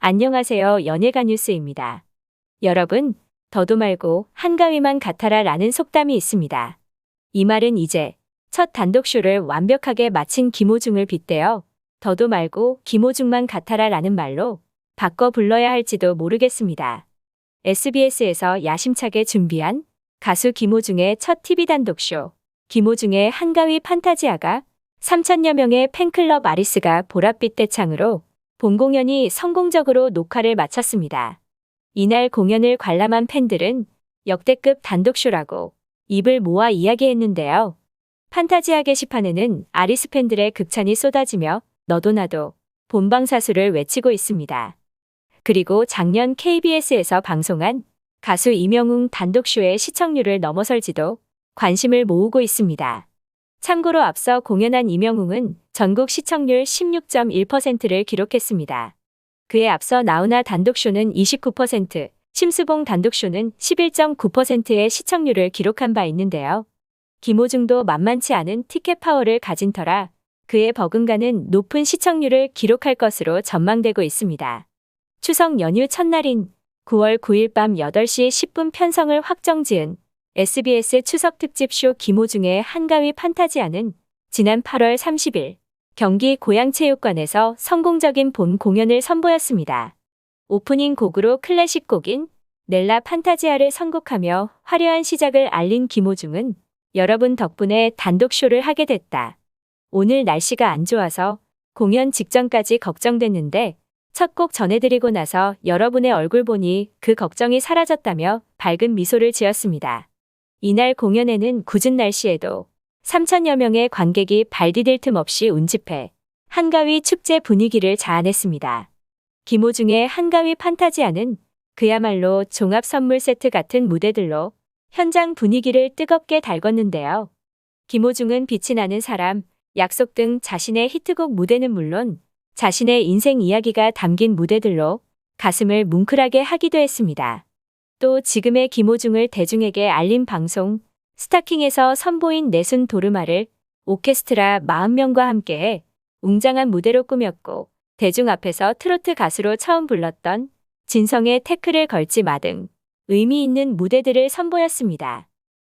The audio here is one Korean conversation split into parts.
안녕하세요. 연예가 뉴스입니다. 여러분, 더도 말고 한가위만 같아라 라는 속담이 있습니다. 이 말은 이제 첫 단독쇼를 완벽하게 마친 김호중을 빗대어 더도 말고 김호중만 같아라 라는 말로 바꿔 불러야 할지도 모르겠습니다. SBS에서 야심차게 준비한 가수 김호중의 첫 TV 단독쇼, 김호중의 한가위 판타지아가 3천여 명의 팬클럽 아리스가 보랏빛 대창으로 본 공연이 성공적으로 녹화를 마쳤습니다. 이날 공연을 관람한 팬들은 역대급 단독쇼라고 입을 모아 이야기했는데요. 판타지아 게시판에는 아리스 팬들의 극찬이 쏟아지며 너도 나도 본방사수를 외치고 있습니다. 그리고 작년 KBS에서 방송한 가수 이명웅 단독쇼의 시청률을 넘어설지도 관심을 모으고 있습니다. 참고로 앞서 공연한 이명웅은 전국 시청률 16.1%를 기록했습니다. 그에 앞서 나훈아 단독쇼는 29%, 심수봉 단독쇼는 11.9%의 시청률을 기록한 바 있는데요. 김호중도 만만치 않은 티켓 파워를 가진 터라 그의 버금가는 높은 시청률을 기록할 것으로 전망되고 있습니다. 추석 연휴 첫날인 9월 9일 밤 8시 10분 편성을 확정 지은 SBS 추석 특집 쇼 김호중의 한가위 판타지아는 지난 8월 30일 경기 고양체육관에서 성공적인 본 공연을 선보였습니다. 오프닝 곡으로 클래식 곡인 넬라 판타지아를 선곡하며 화려한 시작을 알린 김호중은 여러분 덕분에 단독쇼를 하게 됐다. 오늘 날씨가 안 좋아서 공연 직전까지 걱정됐는데 첫 곡 전해드리고 나서 여러분의 얼굴 보니 그 걱정이 사라졌다며 밝은 미소를 지었습니다. 이날 공연에는 굳은 날씨에도 3천여 명의 관객이 발 디딜 틈 없이 운집해 한가위 축제 분위기를 자아냈습니다. 김호중의 한가위 판타지아는 그야말로 종합 선물 세트 같은 무대들로 현장 분위기를 뜨겁게 달궜는데요. 김호중은 빛이 나는 사람, 약속 등 자신의 히트곡 무대는 물론 자신의 인생 이야기가 담긴 무대들로 가슴을 뭉클하게 하기도 했습니다. 또 지금의 김호중을 대중에게 알린 방송 스타킹에서 선보인 내순 도르마를 오케스트라 40명과 함께해 웅장한 무대로 꾸몄고 대중 앞에서 트로트 가수로 처음 불렀던 진성의 태클을 걸지 마 등 의미 있는 무대들을 선보였습니다.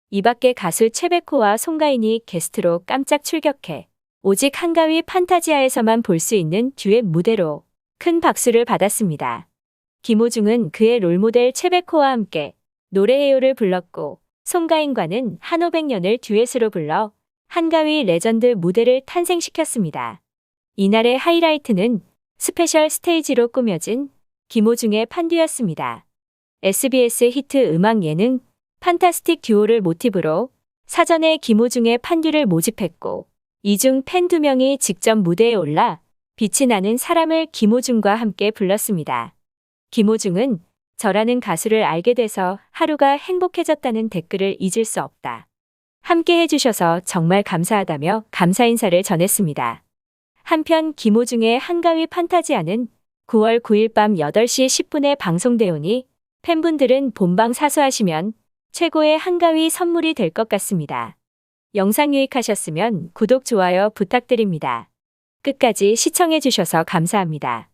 이 밖에 가수 최백호와 송가인이 게스트로 깜짝 출격해 오직 한가위 판타지아에서만 볼 수 있는 듀엣 무대로 큰 박수를 받았습니다. 김호중은 그의 롤모델 최백호와 함께 노래해요를 불렀고 송가인과는 한오백년을 듀엣으로 불러 한가위 레전드 무대를 탄생시켰습니다. 이날의 하이라이트는 스페셜 스테이지로 꾸며진 김호중의 판듀였습니다. SBS 히트 음악 예능 판타스틱 듀오를 모티브로 사전에 김호중의 판듀를 모집했고 이중 팬 두 명이 직접 무대에 올라 빛이 나는 사람을 김호중과 함께 불렀습니다. 김호중은 저라는 가수를 알게 돼서 하루가 행복해졌다는 댓글을 잊을 수 없다. 함께 해주셔서 정말 감사하다며 감사 인사를 전했습니다. 한편 김호중의 한가위 판타지아는 9월 9일 밤 8시 10분에 방송되오니 팬분들은 본방 사수하시면 최고의 한가위 선물이 될 것 같습니다. 영상 유익하셨으면 구독, 좋아요 부탁드립니다. 끝까지 시청해주셔서 감사합니다.